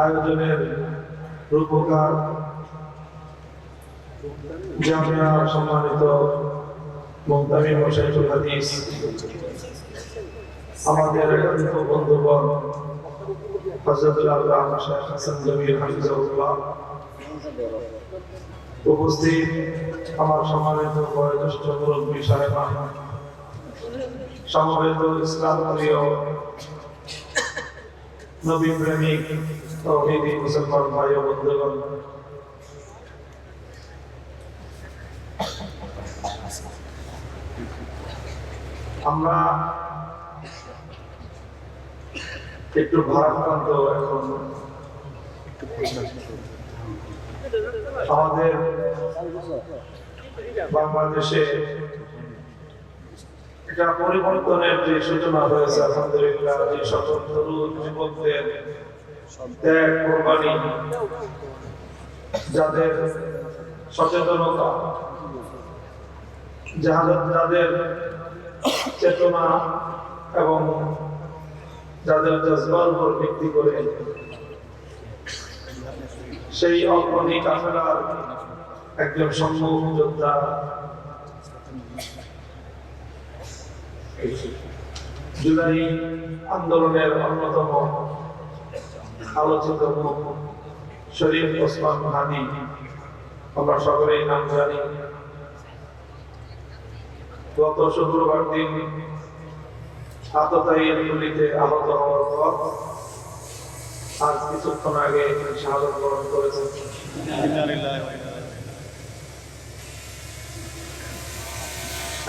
আয়োজনের রূপকার জামিয়া সম্মানিত মোহতামি মোশাইফুল হাদিস, আমাদের একান্ত উপস্থিত আমার সম্মানিত বয়োজ্যেষ্ঠ মুরব্বী সাহেবান সমবেত নবী প্রেমিক তৌহিদি মুসলমান ভাই ও বন্ধুগণ। আমরা একটু ভারাক্রান্ত এখন। আমাদের বাংলাদেশে এটা পরিবর্তনের যে সূচনা হয়েছে, আলহামদুলিল্লাহ, যে তরুণ যুবকদের ত্যাগ, কোরবানি, যাদের সচেতনতা যাদের চেতনা এবং যাদের জজবার উপর ভিত্তি করে সেই অগ্রণী কাফেলার একজন সম্মুখ যোদ্ধা জুলাই আন্দোলনের অন্যতম আলোচিত মুখ শরীফ ওসমান হানি। আমরা সকলেই নাম জানি। গত শুক্রবার দিন আততায়ীর গুলিতে আহত হওয়ার পর আজ কিছুক্ষণ আগে শাহাদত বরণ করেছেন।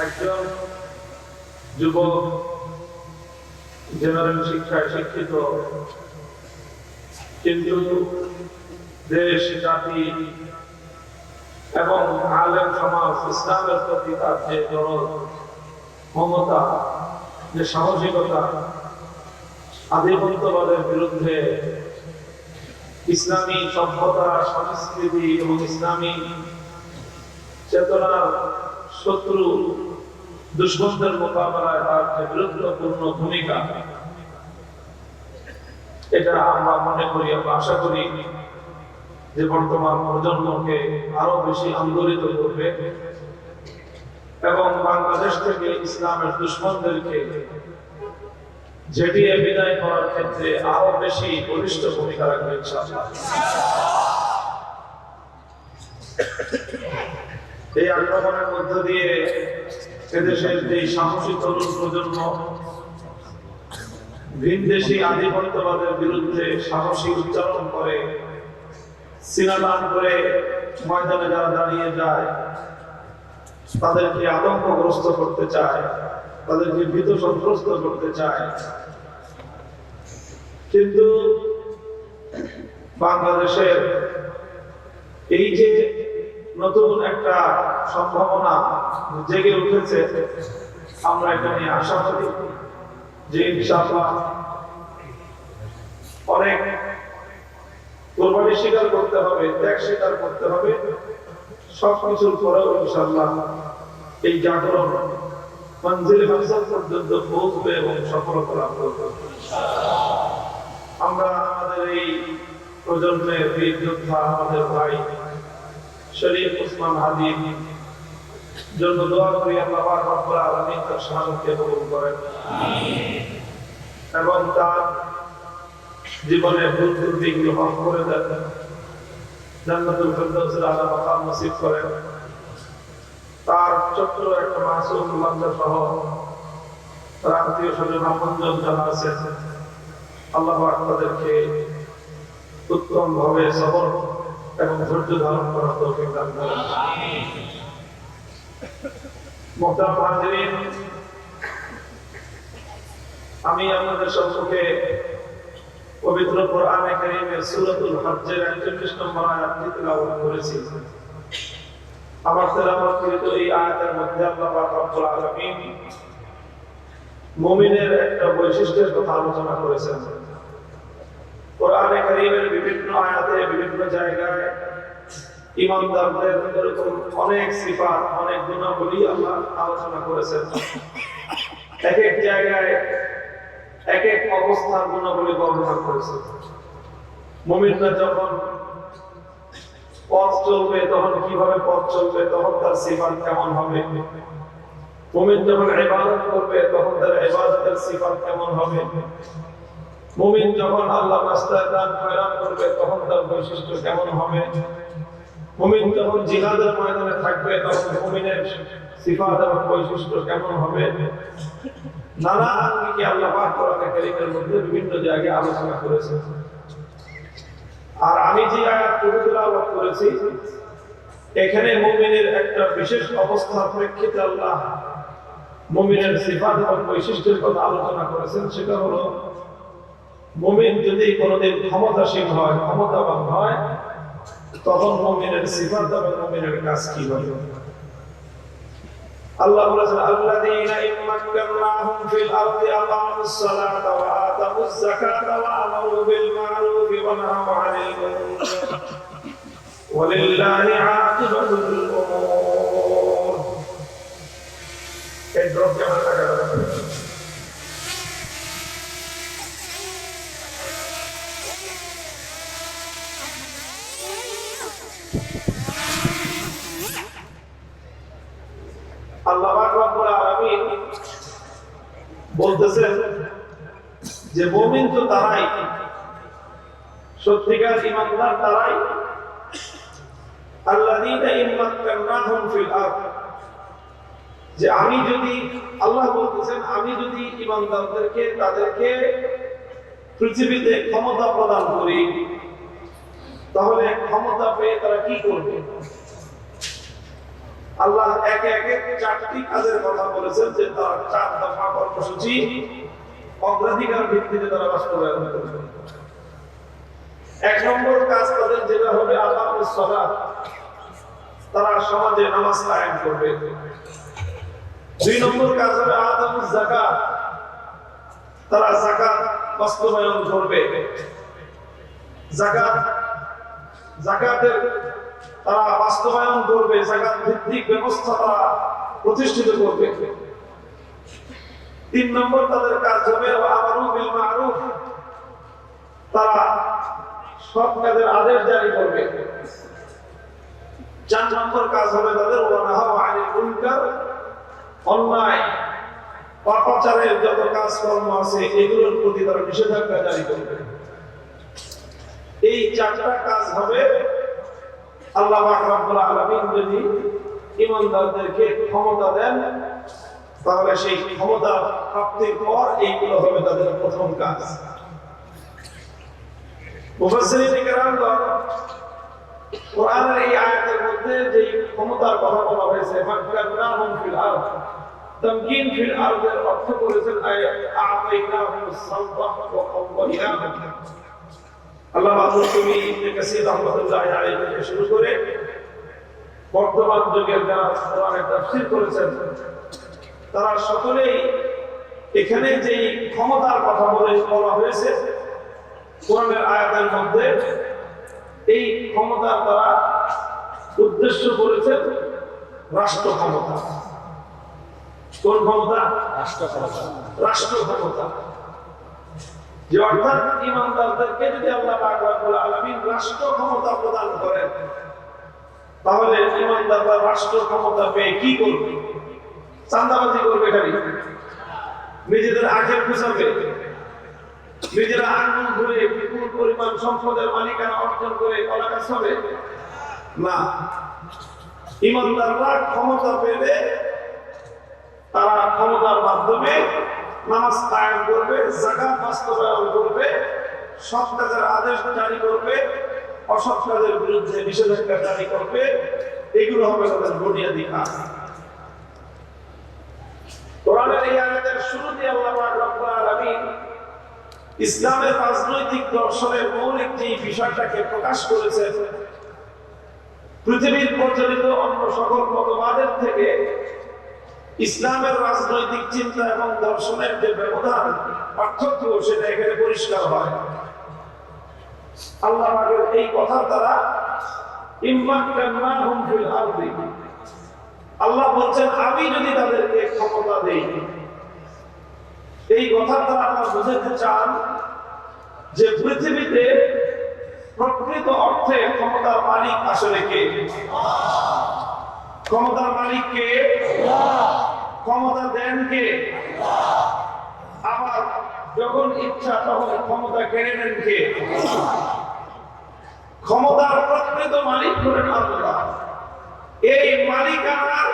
একজন যুবক জেনারেল শিক্ষায় শিক্ষিত কিন্তু দেশ, জাতি এবং আলেম সমাজ, ইসলামের প্রতি তার যে দরদ, মমতা, যে সাহসিকতা, আধিপত্যবাদের বিরুদ্ধে ইসলামী সভ্যতা, সংস্কৃতি এবং ইসলামী চেতনার শত্রু দুষ্মনদের মোকাবেলায় তার যে বিরুদ্ধপূর্ণ ভূমিকা। এটা আমরা মনে করি আমরা আশা করি যে বর্তমান প্রজন্মকে আরও বেশি আন্দোলিত করবে এবং বাংলাদেশ থেকে ইসলামের দুশ্মনদেরকে ঝেটিয়ে বিদায় করার ক্ষেত্রে আরও বেশি বলিষ্ঠ ভূমিকা রাখবে এই আক্রমণের মধ্য দিয়ে এদেশের যে সাহসী তরুণ প্রজন্ম ভিনদেশি আধিপত্যবাদের বিরুদ্ধে সাহসী উচ্চারণ করে, সিনাদান করে ময়দানে যারা দাঁড়িয়ে যায়, তাদেরকে আতঙ্কগ্রস্ত করতে চায়, তাদেরকে ভীত সন্ত্রস্ত করতে চায়। কিন্তু বাংলাদেশের এই যে নতুন একটা সম্ভাবনা জেগে উঠেছে। আমরা এটা নিয়ে আশাবাদী যে ইনশাআল্লাহ অনেক কোরবানি স্বীকার করতে হবে, ত্যাগ স্বীকার করতে হবে। সব কিছুর পরেও ইনশাআল্লাহ এই জাগরণ মঞ্জিল মাকসাদ পর্যন্ত পৌঁছবে এবং সফলতা লাভ করবে। আমরা আমাদের এই প্রজন্মের বীর যোদ্ধা, আমাদের ভাই শরীফ ওসমান হাদির জন্য দোয়া করি আল্লাহ রব্বুল আলামিন তার শাহাদাতকে কবুল করেন। এবং তার জীবনে ভুল ত্রুটিগুলো মাফ করে দেন। জান্নাতুল ফেরদাউসের আলা মাকাম নসিব করেন। তার ছোট্ট একটা মাসুম বান্দা সহ তার আত্মীয় স্বজন আপনজন যারা আছেন আল্লাহ তাদেরকে উত্তম ভাবে সবর এবং ধৈর্য ধারণ করার তৌফিক দান করেন। আমি আপনাদের সম্মুখে পবিত্র কোরআনে হজ্জের 41 নম্বর করেছি। আমার তেলাওয়াতকৃত এই আয়াতের মধ্যে আল্লাহ পাক রব্বুল আলামিন মুমিনের একটা বৈশিষ্ট্যের কথা আলোচনা করেছেন। কোরআনে বিভিন্ন আয়াতে, বিভিন্ন জায়গায় ইমানদারদের অনেক সিফাত, অনেক গুণাবলী আল্লাহ আলোচনা করেছেন। এক এক জায়গায় এক এক অবস্থার গুণাবলী বর্ণনা করেছেন। যখন পথ চলবে, তখন কীভাবে পথ চলবে, তখন তার সিফাত কেমন হবে? মুমিন যখন ইবাদত করবে, তখন তার ইবাদতের সিফাত কেমন হবে? মুমিন যখন আল্লাহ রাস্তায় দান খয়রাত করবে, তখন তার বৈশিষ্ট্য কেমন হবে? মুমিন যখন জিহাদের ময়দানে থাকবে, তখন মুমিনের সিফাত এবং বৈশিষ্ট্য কেমন হবে? নানা আঙ্গিকে আল্লাহ পাক কোরআনে কারীমের মধ্যে বিভিন্ন জায়গায় আলোচনা করেছেন। আর আমি যে আয়াতটুকু তেলাওয়াত করেছি, এখানে মুমিনের একটা বিশেষ অবস্থার প্রেক্ষিতে আল্লাহ মুমিনের সিফাত এবং বৈশিষ্ট্যের কথা আলোচনা করেছেন, সেটা হলো মুমিন যদি কোনোদিন ক্ষমতাসীন হয়, ক্ষমতাবান হয়, তখন মুমিনের সিফাত এবং মুমিনের কাজ কি হবে? আল্লাহ বলেছেন, আল্লাযীনা ইম্মাক্কানাহুম ফিল আরদি আকামুস সালাতা ওয়া আতামুজ যাকাতা ওয়া আমারু বিল মা'রুফি ওয়া নাহাউ 'আনিল মুনকার। ওয়ালিল্লাহি 'আকিবাতুল উমুর। এই ড্রপ কেমন লাগা আল্লাহ পাক রব্বুল আলামিন বলতেছেন যে মুমিন তো তারাই, সত্যিকার ইমানদার তারাই। আমি যদি, আল্লাহ বলতেছেন, আমি যদি ইমানদারদেরকে, তাদেরকে পৃথিবীতে ক্ষমতা প্রদান করি, তাহলে ক্ষমতা পেয়ে তারা কি করবে? আল্লাহ একে একে চারটি কাজের কথা বলেছেন যে তারা চার দফা কর্মসূচি অগ্রাধিকার ভিত্তিতে তারা বাস্তবায়ন করবে। এক নম্বর কাজ তাদের যেটা হবে আল্লাহ সলাৎ তারা সমাজে নামাজ কায়েম করবে। দুই নম্বর কাজ হবে আদম জাকাত তারা জাকাত বাস্তবায়ন করবে। জাকাত জাকাতের তারা বাস্তবায়ন করবে, জাকাত ভিত্তিক ব্যবস্থা তারা প্রতিষ্ঠিত করবে। তিন নম্বর তাদের কাজ হবে মারুফ। তারা সব কাজের আদেশ জারি করবে। চার নম্বর কাজ হবে তাদের অন্যায় পাপাচারের যত কাজকর্ম আছে, এগুলোর প্রতি তারা নিষেধাজ্ঞা জারি করবে। এই চারটা কাজ হবে আল্লাহ রব্বুল আলামিন যদি ইমানদারদেরকে ক্ষমতা দেন, তাহলে সেই ক্ষমতা প্রাপ্তির পর এইগুলো হবে তাদের প্রথম কাজ। কোরআনের এই আয়াতের মধ্যে যে ক্ষমতার কথা বলা হয়েছে ফিল আরদ তামকিন ফিল আরদের অর্থ করেছেন আ'তাইনাহুমুস সালতা ওয়া কাওয়াইনাহুম আল্লাহ তুমি ইবনে কাসির রাহমাতুল্লাহ আলাইহি থেকে শুরু করে বর্তমান যুগের যারা কোরআনের তাফসীর করেছেন তারা সকলেই এখানে যে ক্ষমতার কথা বলে বলা হয়েছে কোরআনের আয়াতের মধ্যে এই ক্ষমতার দ্বারা উদ্দেশ্য করেছেন রাষ্ট্র ক্ষমতা। কোন ক্ষমতা? রাষ্ট্র ক্ষমতা। রাষ্ট্র ক্ষমতা। যে অর্থাৎ ইমানদারদেরকে যদি আল্লাহ পাক রব্বুল আলামিন রাষ্ট্র ক্ষমতা প্রদান করেন, তাহলে ইমানদাররা রাষ্ট্র ক্ষমতা পেয়ে কি করবে? চান্দাবাজি করবে খালি। নিজেদের আখের খুঁচাবে নিজেরা আঙ্গুল ধরে বিপুল পরিমাণ সম্পদের মালিকানা অর্জন করে কলাকাশ হবে? না। ইমানদাররা ক্ষমতা পেলে তারা ক্ষমতার মাধ্যমে নামাজ কায়েম করবে জাকাত বাস্তবায়ন করবে, সৎ কাজের আদেশ জারি করবে, অসৎ কাজের বিরুদ্ধে নিষেধাজ্ঞা জারি করবে, এগুলো হবে তাদের বুনিয়াদি কাজ। ইসলামের রাজনৈতিক দর্শনের মৌলিক যে বিষয়টাকে প্রকাশ করেছেন, পৃথিবীর প্রচলিত অন্য সকল মতবাদের থেকে ইসলামের রাজনৈতিক চিন্তা এবং দর্শনের যে ব্যবধান, পার্থক্য সেটা এখানে পরিষ্কার হয়। আল্লাহ এই কথার দ্বারা ইম্মাক্কান্নাহুম আল্লাহ বলছেন, আমি যদি তাদেরকে ক্ষমতা দেই, এই কথার দ্বারা আল্লাহ বোঝাতে চান যে পৃথিবীতে প্রকৃত অর্থে ক্ষমতার মালিক আসলে কে? ক্ষমতার মালিক কে? ক্ষমতা দেন কে? আবার যখন ইচ্ছা তখন ক্ষমতা কেড়ে নেন কে? ক্ষমতার প্রকৃত মালিক হলেন আল্লাহ। এই মালিকানার,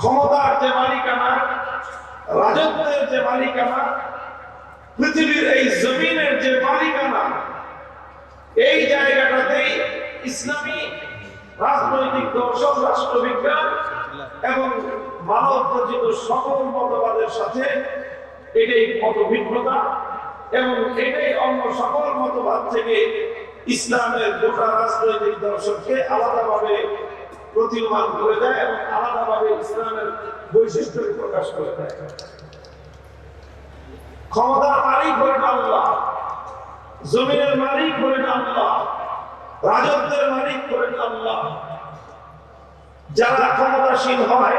ক্ষমতার যে মালিকানা, রাজত্বের যে মালিকানা, পৃথিবীর এই জমিনের যে মালিকানা, এই জায়গাটাতেই ইসলামী রাজনৈতিক দর্শন রাষ্ট্রবিজ্ঞান এবং মানব সকল সাথে এটাই এবং এটাই সকল মতবাদ থেকে ইসলামের আলাদাভাবে করে দেয় এবং আলাদাভাবে ইসলামের প্রকাশ করে দেয়। জমিনের মালিক হলেন আল্লাহ, রাজত্বের মালিক হলেন আল্লাহ। যারা ক্ষমতাসীন হয়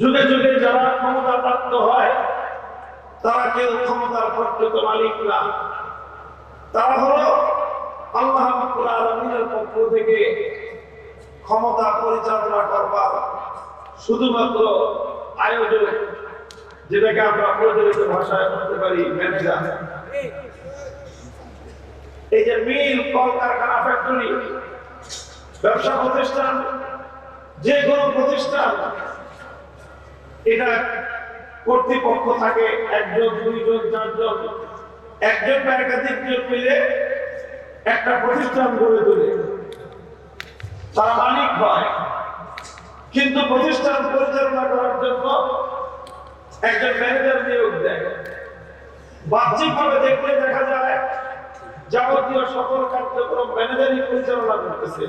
যুগে যুগে যারা ক্ষমতা প্রাপ্ত হয়, তারা কেউ ক্ষমতার প্রকৃত মালিক না। তারা হলো আল্লাহ আলামিনের পক্ষ থেকে ক্ষমতা পরিচালনা করবার শুধুমাত্র আয়োজক যেটাকে আমরা প্রচলিত ভাষায় বলতে পারি এই যে মিল, কলকারখানা ফ্যাক্টরি ব্যবসা প্রতিষ্ঠান, যে কোনো প্রতিষ্ঠান এটা কর্তৃপক্ষ থাকে, একজন, দুইজন, চারজন। একজন একাধিক জন মিলে একটা প্রতিষ্ঠান গড়ে তোলে। তারা মালিক হয়। কিন্তু প্রতিষ্ঠান পরিচালনা করার জন্য একজন ম্যানেজার নিয়োগ দেয়। বাহ্যিকভাবে দেখলে দেখা যায়, যাবতীয় সকল কার্যক্রম ম্যানেজারই পরিচালনা করতেছে।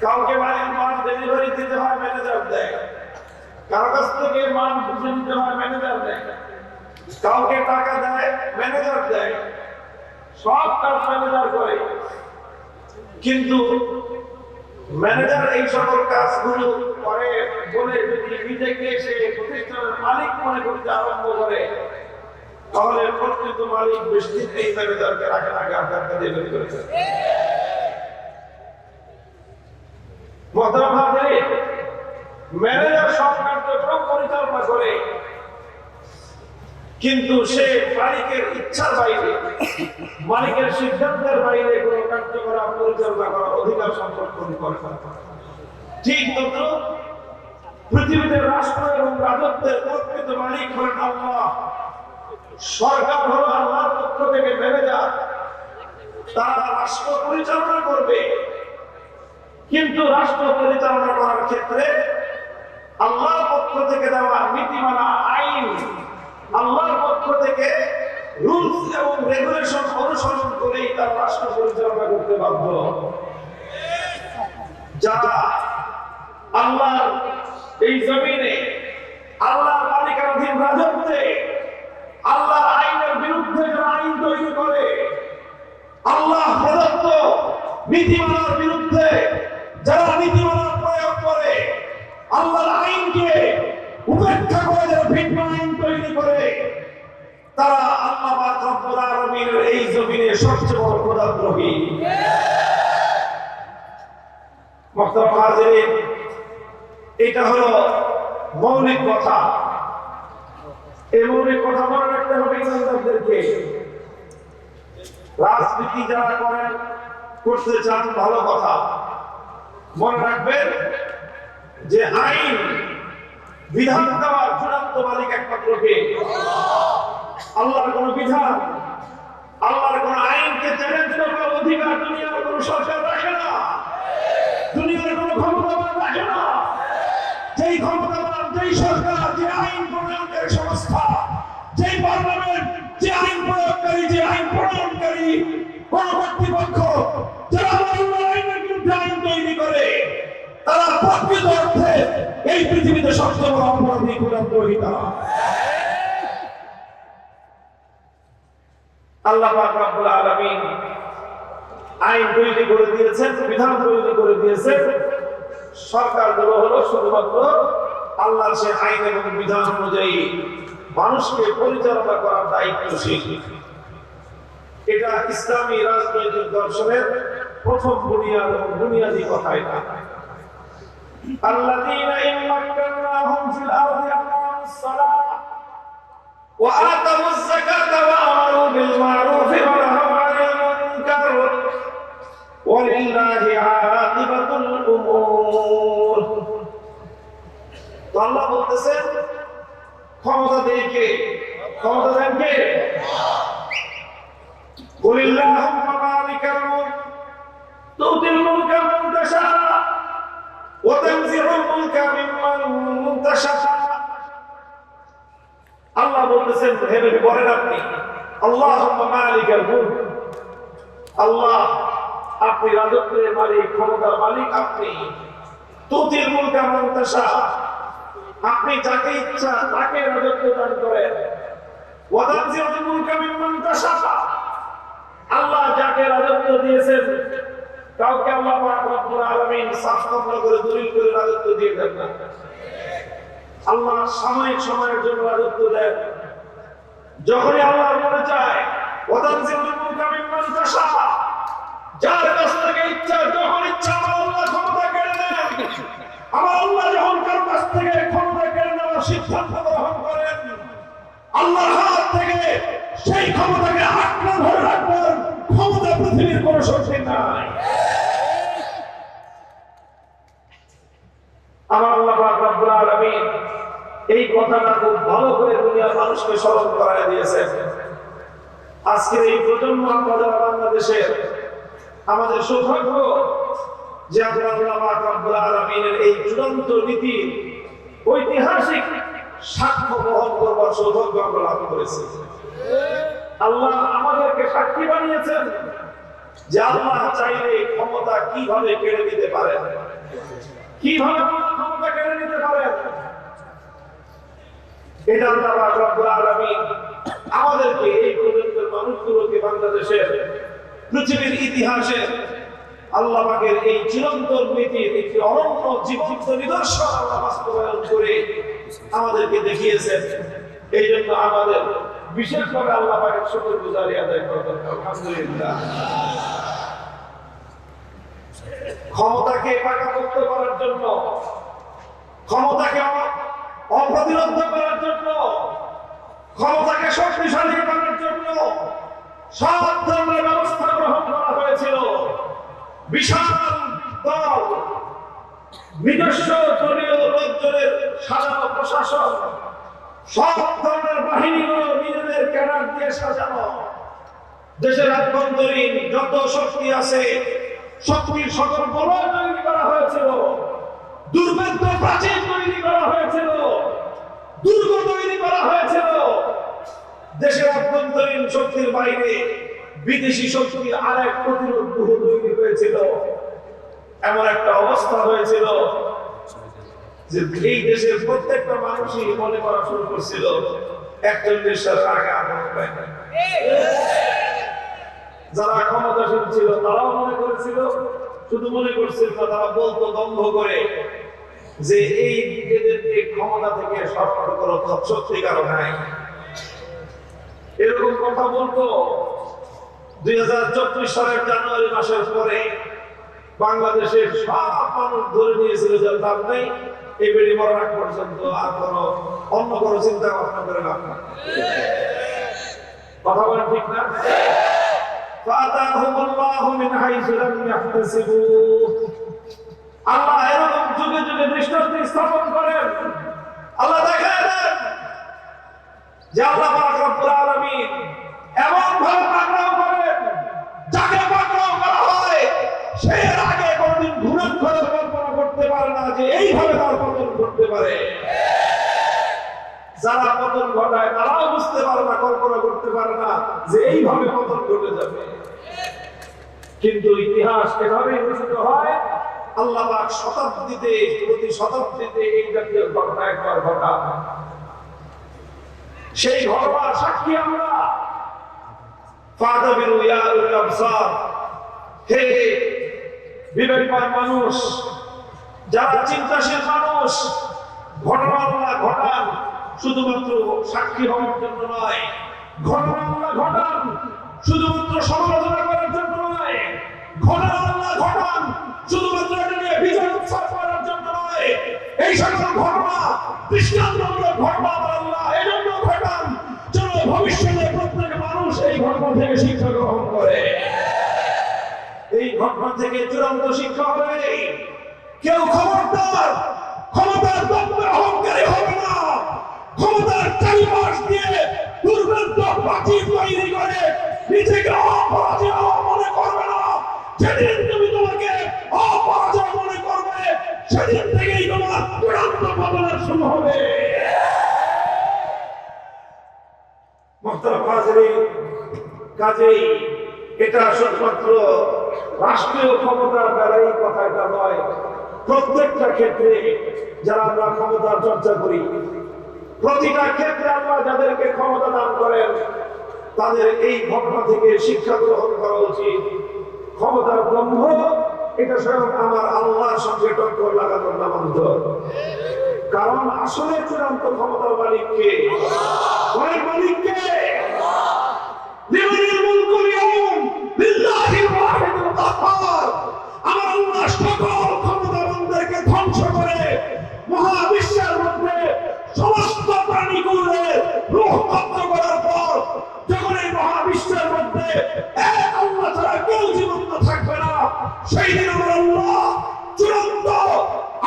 কাউকে মালিক মাল ডেলিভারি দিতে হয় ম্যানেজার দেয়। কারও কাছ থেকে মাল বুঝে নিতে হয় ম্যানেজার দেয়। কাউকে টাকা দেয় ম্যানেজার দেয়। সব কাজ ম্যানেজার করে। কিন্তু ম্যানেজার এই সকল কাজগুলো করে বলে যদি নিজেকে সে প্রতিষ্ঠানের মালিক মনে করতে আরম্ভ করে, তাহলে প্রকৃত মালিক বৃষ্টি এই ম্যানেজারকে রাখে না ধাক্কা দিয়ে বের করে ম্যানেজার সব কার্যক্রম পরিচালনা করে। কিন্তু সে মালিকের ইচ্ছার বাইরে, মালিকের সিদ্ধান্তের বাইরে কোন কার্য করা পরিচালনা করার অধিকার সম্পর্কন করে ঠিক তত পৃথিবীতে রাষ্ট্র এবং রাজত্বের প্রকৃত মালিক হলেন আল্লাহ। সরকার হলো আল্লাহর পক্ষ থেকে ম্যানেজার তারা রাষ্ট্র পরিচালনা করবে। কিন্তু রাষ্ট্র পরিচালনা করার ক্ষেত্রে আল্লাহর পক্ষ থেকে দেওয়া নীতিমালা, আইন। আল্লাহর পক্ষ থেকে রুলস এবং রেগুলেশন অনুসরণ করেই তার রাষ্ট্র পরিচালনা করতে বাধ্য। যারা আল্লাহর এই জমিনে আল্লাহর মালিকানাধীন রাজত্বে আল্লাহর আইনের বিরুদ্ধে আইন তৈরি করে, আল্লাহ প্রদত্ত নীতিমালার বিরুদ্ধে যারা নীতিমালা প্রয়োগ করে আল্লাহর আইনকে উপেক্ষা করে যারা ভিন্ন আইন তৈরি করে। তারা আল্লাহ রব্বুল আলামিনের এই জমিনে সবচেয়ে বড় খোদাদ্রোহী মোহতারাম হাজিরিন এটা হলো মৌলিক কথা। এই মৌলিক কথা মনে রাখতে হবে ইমানদারদেরকে। রাজনীতি যারা করেন, করতে চান ভালো কথা। মনে রাখবেন যে আইন বিধান দেওয়ার চূড়ান্ত মালিক একমাত্র কে? আল্লাহর কোন বিধান, আল্লাহর কোন আইনকে চ্যালেঞ্জ করার অধিকার দুনিয়ার কোন সরকার রাখে না। দুনিয়ার কোন ক্ষমতাবান রাখে না। যেই ক্ষমতাবান, যেই সরকার, যে আইন প্রণয়নকারী সংস্থা, যেই পার্লামেন্ট, যে আইন প্রয়োগকারী, যে আইন প্রণয়নকারী কোন কর্তৃপক্ষ যারা আইনের বিরুদ্ধে আইন তৈরি করে তারা প্রকৃত অর্থে এই পৃথিবীতে সবচেয়ে বড় অপরাধী গুণাদ্রোহী তারা আল্লাহ পাক রব্বুল আইন তৈরি করে দিয়েছেন, বিধান তৈরি করে দিয়েছেন। সরকারগুলো হলো শুধুমাত্র আল্লাহর সে আইন এবং বিধান অনুযায়ী মানুষকে পরিচালনা করার দায়িত্বশীল। এটা ইসলামী রাজনৈতিক দর্শনের প্রথম বুনিয়াদ এবং বুনিয়াদী কথা এটা। الذين إن مكناهم في الأرض أقاموا الصلاة وآتوا الزكاة وأمروا بالمعروف ونهوا عن المنكر ولله عاقبة الأمور তো আল্লাহ বলতেছেন ক্ষমতা দেয় কে ক্ষমতা দেন কে قل اللهم مالك الملك تؤتي الملك من تشاء وتنزع الملك ممن تشاء আল্লাহ বলতেছেন হে নবী বলেন আপনি আল্লাহুম্মা মালিকাল মুলক আল্লাহ আপনি রাজত্বের মালিক ক্ষমতার মালিক আপনি তুতিল মুলকা মান তাশা আপনি যাকে ইচ্ছা তাকে রাজত্ব দান করেন ওয়াদানজিউল মুলকা মিম্মান তাশা আল্লাহ যাকে রাজত্ব দিয়েছেন কাউকে আল্লাহ রব্বুল আলামিন সাফকামনা করে দলিল করে রাজত্ব দিয়ে দেন না। আল্লাহ সাময়িক সময়ের জন্য রাজত্ব দেন। যখনই আল্লাহর মনে চায় ওয়াদানজিউল মুলকা মিম্মান তাশা যার কাছ থেকে ইচ্ছা, যখন ইচ্ছা, আমার আল্লাহ ক্ষমতা কেড়ে নেন। আমার আল্লাহ যখন কারও কাছ থেকে ক্ষমতা কেড়ে নেওয়ার সিদ্ধান্ত গ্রহণ করেন, আল্লাহর হাত থেকে সেই ক্ষমতাকে আঁকড়ে ধরে রাখবেন ক্ষমতা পৃথিবীর কোন শক্তি নাই। এই কথাটা খুব ভালো করে দুনিয়ার মানুষকে স্মরণ করায় দিয়েছেন। আজকের এই প্রজন্ম আমাদের বাংলাদেশের আমাদের সৌভাগ্য যে আমরা এই চূড়ান্ত নীতি ঐতিহাসিক সাক্ষ্য বহন করবার সৌভাগ্য আমরা লাভ করেছি। আল্লাহ আমাদেরকে সাক্ষী বানিয়েছেন যে আল্লাহ চাইলে ক্ষমতা কীভাবে কেড়ে নিতে পারেন। আমাদেরকে এই প্রজন্মের মানুষগুলোকে বাংলাদেশের, পৃথিবীর আল্লাহ আমাদেরকে দেখিয়েছেন। এই জন্য আমাদের বিশেষভাবে আল্লাহ পাকের শুকর গুজারি আদায় করা আলহামদুলিল্লাহ। ক্ষমতাকে পাকাপোক্ত করার জন্য, ক্ষমতাকে অপ্রতিরোধ করার জন্য, ক্ষমতাকে শক্তিশালী করার জন্য সব ধরনের ব্যবস্থা গ্রহণ করা হয়েছিল। বিশাল দল, নিজস্ব দলীয় লোকজনের সাজানো প্রশাসন, সব ধরনের বাহিনীগুলো নিজেদের ক্যাডার দিয়ে সাজানো। দেশের আভ্যন্তরীণ যত শক্তি আছে শক্তির সকল বলয় তৈরি করা হয়েছিল। দুর্ভেদ্য প্রাচীন তৈরি করা হয়েছিল। দুর্গ তৈরি করা হয়েছিল। দেশের অভ্যন্তরীণ শক্তির বাইরে বিদেশি শক্তির আর এক প্রতিরোধ তৈরি হয়েছিল। এমন একটা অবস্থা হয়েছিল যে এই দেশের প্রত্যেকটা মানুষই মনে করা শুরু করছিল, একজন দেশের আগে না যারা ক্ষমতাশীল ছিল, তারাও মনে করেছিল, শুধু মনে করছিল না, তারা বলতো দম্ভ করে যে এই এদেরকে ক্ষমতা থেকে সরকার কোনো সত্যিকার নাই। এরকম কথা বলতো। দুই হাজার চব্বিশ সালের জানুয়ারি মাসের পরে বাংলাদেশের সব মানুষ ধরে নিয়েছিল যে লাভ নেই এই বেড়ি মরার পর্যন্ত আর কোনো, অন্য কোনো চিন্তা ভাবনা করে লাভ নাই। কথা বলেন ঠিক না? فأتاهم الله من حيث لم يحتسبوا আল্লাহ এরকম যুগে যুগে দৃষ্টান্ত স্থাপন করেন আল্লাহ দেখায় দেন যে আল্লাহ পাক রব্বুল আলামিন এমন ভাবে পাকড়াও করেন যাকে পাকড়াও করা হয় সে এর আগে কোনদিন ঘুণান করে কল্পনা করতে পারে না যে এইভাবে তার পতন ঘটতে পারে যারা পতন ঘটায়, তারাও বুঝতে পারে না, কল্পনা করতে পারে না যে এইভাবে পতন ঘটে যাবে। কিন্তু ইতিহাস এভাবেই রচিত হয়, আল্লাহ শতাব্দীতে, প্রতি শতাব্দীতে এই জাতীয় ঘটনা একবার ঘটা সেই ঘটনার সাক্ষী আমরা ফাদাবিরু ইয়া উল হে বিবেকবান মানুষ, যারা চিন্তাশীল মানুষ ঘটনা ঘটান। শুধুমাত্র সাক্ষী হওয়ার জন্য নয়, ঘটনা আল্লাহ ঘটান। শুধুমাত্র সমালোচনা করার জন্য নয়, ঘটনা আল্লাহ ঘটান। শুধুমাত্র এটা নিয়ে বিজয় উৎসব করার জন্য নয়, এই সকল ঘটনা, দৃষ্টান্তমূলক ঘটনা আল্লাহ এই জন্য ঘটান যেন ভবিষ্যতে প্রত্যেক মানুষ এই ঘটনা থেকে শিক্ষা গ্রহণ করে। এই ঘটনা থেকে চূড়ান্ত শিক্ষা হবে। কেউ খবরদার ক্ষমতার দপ্তর অহংকারী হবে না। ক্ষমতার চারিপাশ দিয়ে দুর্ভেদ্য প্রাচীর তৈরি করে নিজেকে অপরাজয় মনে করবে না। যেদিন তুমি তোমাকে অপরাজয় মনে করবে, সেদিন থেকেই তোমার চূড়ান্ত পতনের শুরু হবে। কাজেই এটা শুধুমাত্র রাষ্ট্রীয় ক্ষমতার বেলায় কথা এটা নয়, প্রত্যেকটা ক্ষেত্রে যারা আমরা ক্ষমতার চর্চা করি প্রতিটা ক্ষেত্রে আল্লাহ যাদেরকে ক্ষমতা দান করেন, তাদের এই ঘটনা থেকে শিক্ষা গ্রহণ করা উচিত। ক্ষমতার ব্রহ্ম এটা স্বয়ং আমার আল্লাহর সঙ্গে টক্কর লাগানোর নামান্তর কারণ আসলে চূড়ান্ত ক্ষমতার মালিককে সেই দিন আল্লাহ চূড়ান্ত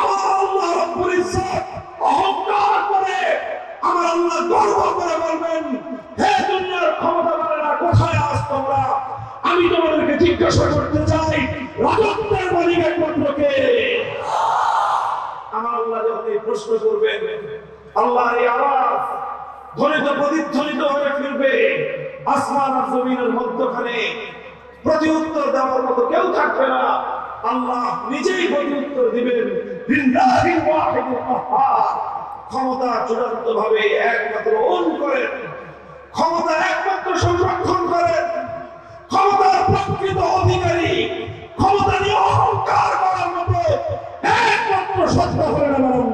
আল্লাহ রব্বুল ইজ্জত অহংকার করে আমার আল্লাহ গর্ব করে বলবেন, হে ক্ষমতা কোথায় আস তোমরা? আমি তোমাদেরকে জিজ্ঞাসা করতে চাই, রাজত্বের মালিক একমাত্র কে? আমার আল্লাহ প্রশ্ন করবেন আল্লাহ এই আওয়াজ ধ্বনিত, প্রতিধ্বনিত হয়ে ফিরবে। আসমান আর জমিনের মধ্যখানে প্রতি উত্তর দেওয়ার মতো কেউ থাকবে না। আল্লাহ নিজেই প্রতি উত্তর দিবেন ক্ষমতা চূড়ান্ত ভাবে একমাত্র ওন করেন। ক্ষমতা একমাত্র সংরক্ষণ করেন। ক্ষমতার প্রকৃত অধিকারী, ক্ষমতা নিয়ে অহংকার করার মতো একমাত্র সত্তা হলেন আমার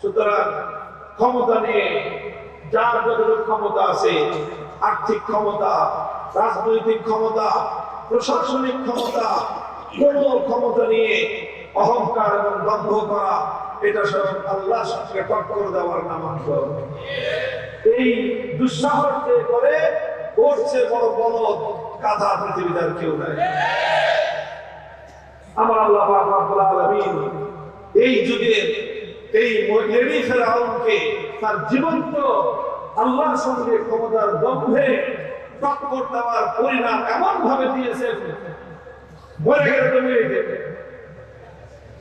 সুতরাং ক্ষমতা নিয়ে যার যতটুকু ক্ষমতা আছে আর্থিক ক্ষমতা, রাজনৈতিক ক্ষমতা, প্রশাসনিক ক্ষমতা কোন ক্ষমতা নিয়ে অহংকার এবং দম্ভ করা, এটা সব আল্লাহ সঙ্গে টক্কর দেওয়ার নামান্তর এই দুঃসাহস করে করছে বড় বলদ কাঁথা পৃথিবীতে আর কেউ নাই। আমার আল্লাহ আলামিন এই যুগে এই লেডি ফেরাউনকে তার জীবন্ত আল্লাহর সঙ্গে ক্ষমতার দম্ভে টক্কর দেওয়ার পরিণাম এমন ভাবে দিয়েছেন মরে গেলে তো মেরে দেবে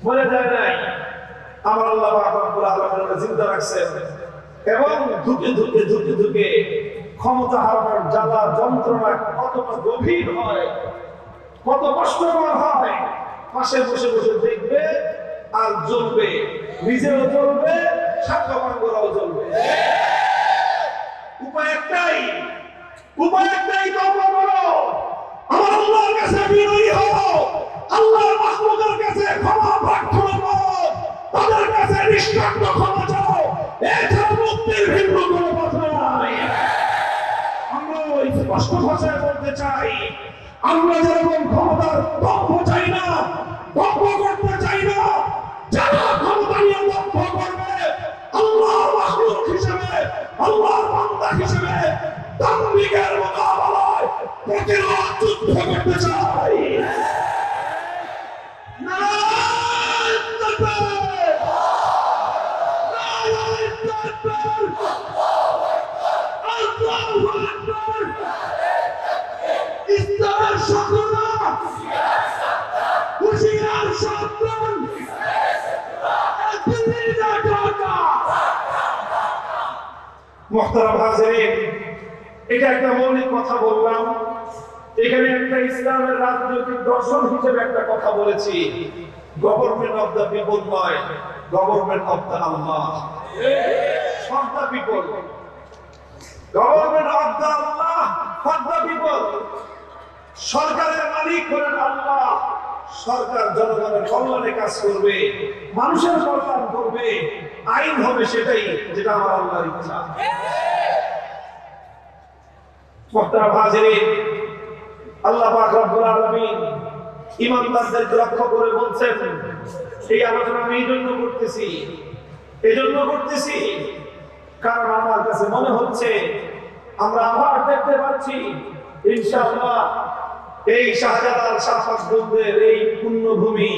মরে যায় নাই। আমার আল্লাহ পাক রব্বুল আলামিন জিন্দা রাখছেন। এবং ধুকে ধুকে ধুকে ধুকে ক্ষমতা হারানোর জ্বালা যন্ত্রণা কতটা গভীর হয়, কত কষ্টকর হয়, পাশে বসে বসে দেখবে আর জ্বলবে নিজেও জ্বলবে, সাক্ষ্যবানগরাও জ্বলবে। উপায় একটাই উপায় একটাই তওবা করো আমার আল্লাহর কাছে বিনয়ী হও, আল্লাহর মাহমুদের কাছে ক্ষমা প্রার্থনা করো, তাদের কাছে নিষ্কান্ত ক্ষমা চাও। এছাড়া মুক্তির ভিন্ন কোনো পথ নাই। আমরা ওই স্পষ্ট ভাষায় বলতে চাই, আমরা যেরকম ক্ষমতার দম্ভ চাই না দম্ভ করতে চাই না, যারা ক্ষমতা নিয়ে দম্ভ করবে, আল্লাহর মাহলুক হিসেবে হিসেবে দাম্ভিকের মোকাবেলায় প্রতিরোধ যুদ্ধ করতে চাই। নারায়ণ তাকবীর! এটা একটা মৌলিক কথা বললাম। এখানে একটা ইসলামের রাজনৈতিক দর্শন হিসেবে একটা কথা বলেছি। গভর্নমেন্ট অফ দ্য পিপল নয় government of the Allah. For the people government of the Allah for the people সরকারের মালিক হলেন আল্লাহ। সরকার জনগণের কল্যাণে কাজ করবে, মানুষের কল্যাণ করবে। আইন হবে সেটাই, যেটা আমার আল্লাহর ইচ্ছা। মুহতারাম আল্লাহ করে এই আলোচনা আমি এই জন্য করতেছি এই জন্য করতেছি কারণ আমার কাছে মনে হচ্ছে আমরা আবার দেখতে পাচ্ছি এই এই পুণ্যভূমি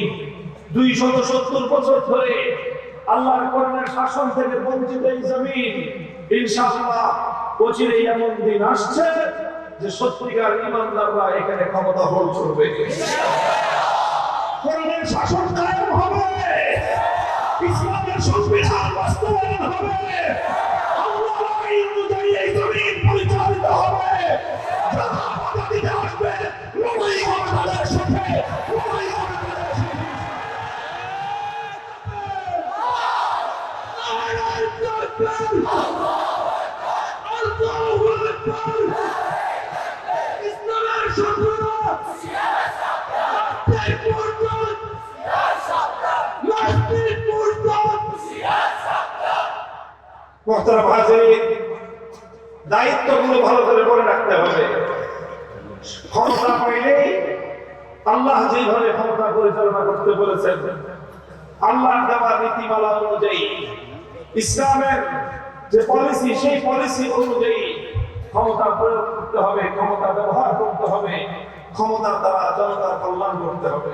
দুই সত্তর বছর ধরে কোরআনের শাসন থেকে বঞ্চিত এই জমিন, ইনশাআল্লাহ অচিরেই এমন দিন আসছে যে সত্যিকার ইমানদাররা এখানে ক্ষমতা হোল্ড করবে। শাসন কায়েম হবে। ইসলামের সংবিধান বাস্তবায়ন হবে। পরিচালিত হবে। সাথে হাজিরিন দায়িত্বগুলো ভালো করে মনে রাখতে হবে। ক্ষমতা পাইলেই আল্লাহ যেভাবে ক্ষমতা পরিচালনা করতে বলেছেন আল্লাহ দেওয়া নীতিমালা অনুযায়ী, ইসলামের যে পলিসি সেই পলিসি অনুযায়ী ক্ষমতা প্রয়োগ করতে হবে, ক্ষমতা ব্যবহার করতে হবে ক্ষমতার দ্বারা জনতার কল্যাণ করতে হবে।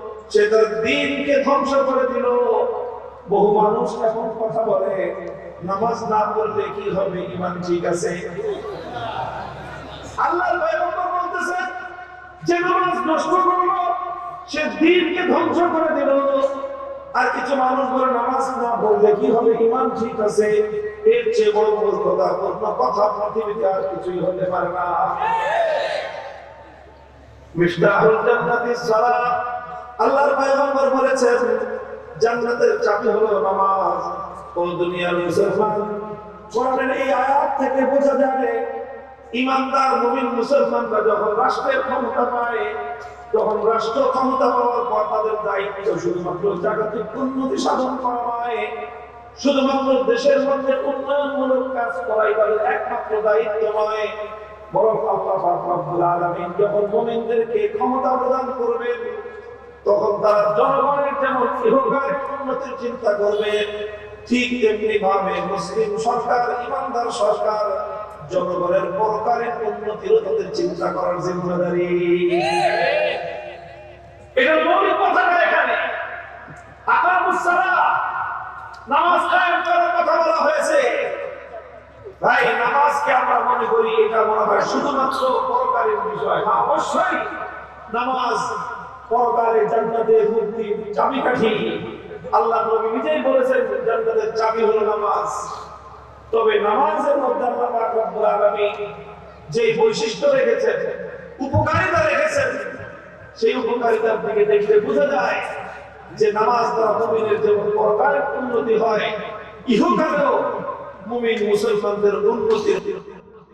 সে তার দিনকে ধ্বংস করে দিল। বহু মানুষ এখন কথা বলে, নামাজ না পড়লে কি হবে? ইমান ঠিক আছে? আল্লাহর পয়গম্বর বলতেছেন যে নামাজ নষ্ট করল, সে দিনকে ধ্বংস করে দিল। আর কিছু মানুষ বলে, নামাজ না পড়লে কি হবে? ইমান ঠিক আছে। এর চেয়ে বড় মূর্খতা কথা পৃথিবীতে আর কিছুই হতে পারে না। মিফতাহুল জান্নাতিস আল্লাহর পয়গম্বর বলেছেন, জান্নাতের চাবি হলো নামাজ। ও দুনিয়ার মুসলমান, কোরআনের এই আয়াত থেকে বোঝা যাবে, ইমানদার মুমিন মুসলমানরা যখন রাষ্ট্রের ক্ষমতা পায়, তখন রাষ্ট্র ক্ষমতা পাওয়ার পর তাদের দায়িত্ব শুধুমাত্র জাগতিক উন্নতি সাধন করা নয়, শুধুমাত্র দেশের মধ্যে উন্নয়নমূলক কাজ করাই তাদের একমাত্র দায়িত্ব নয়। বরং আল্লাহ রব্বুল আলামিন যখন মুমিনদেরকে ক্ষমতা প্রদান করবেন তখন তারা জনগণের যেমন উন্নতির চিন্তা করবে, ঠিক তেমনি ভাবে মুসলিম সরকার, ইমানদার সরকার জনগণের পরকালের উন্নতির তাদের চিন্তা করার জিম্মাদারি। ভাই, নামাজকে আমরা মনে করি এটা মনে শুধুমাত্র পরকালের বিষয় অবশ্যই নামাজ পরকালে জান্নাতের মুক্তি, চাবিকাঠি। আল্লাহ নবী নিজেই বলেছেন, জান্নাতের চাবি হলো নামাজ। তবে নামাজের মধ্যে আল্লাহ পাক রব্বুল আলামিন যে বৈশিষ্ট্য রেখেছেন, উপকারিতা রেখেছেন, সেই উপকারিতার দিকে দেখলে বোঝা যায় যে নামাজ দ্বারা মুমিনের যেমন পরকালের উন্নতি হয়, ইহকালেও মুমিন মুসলমানদের উন্নতির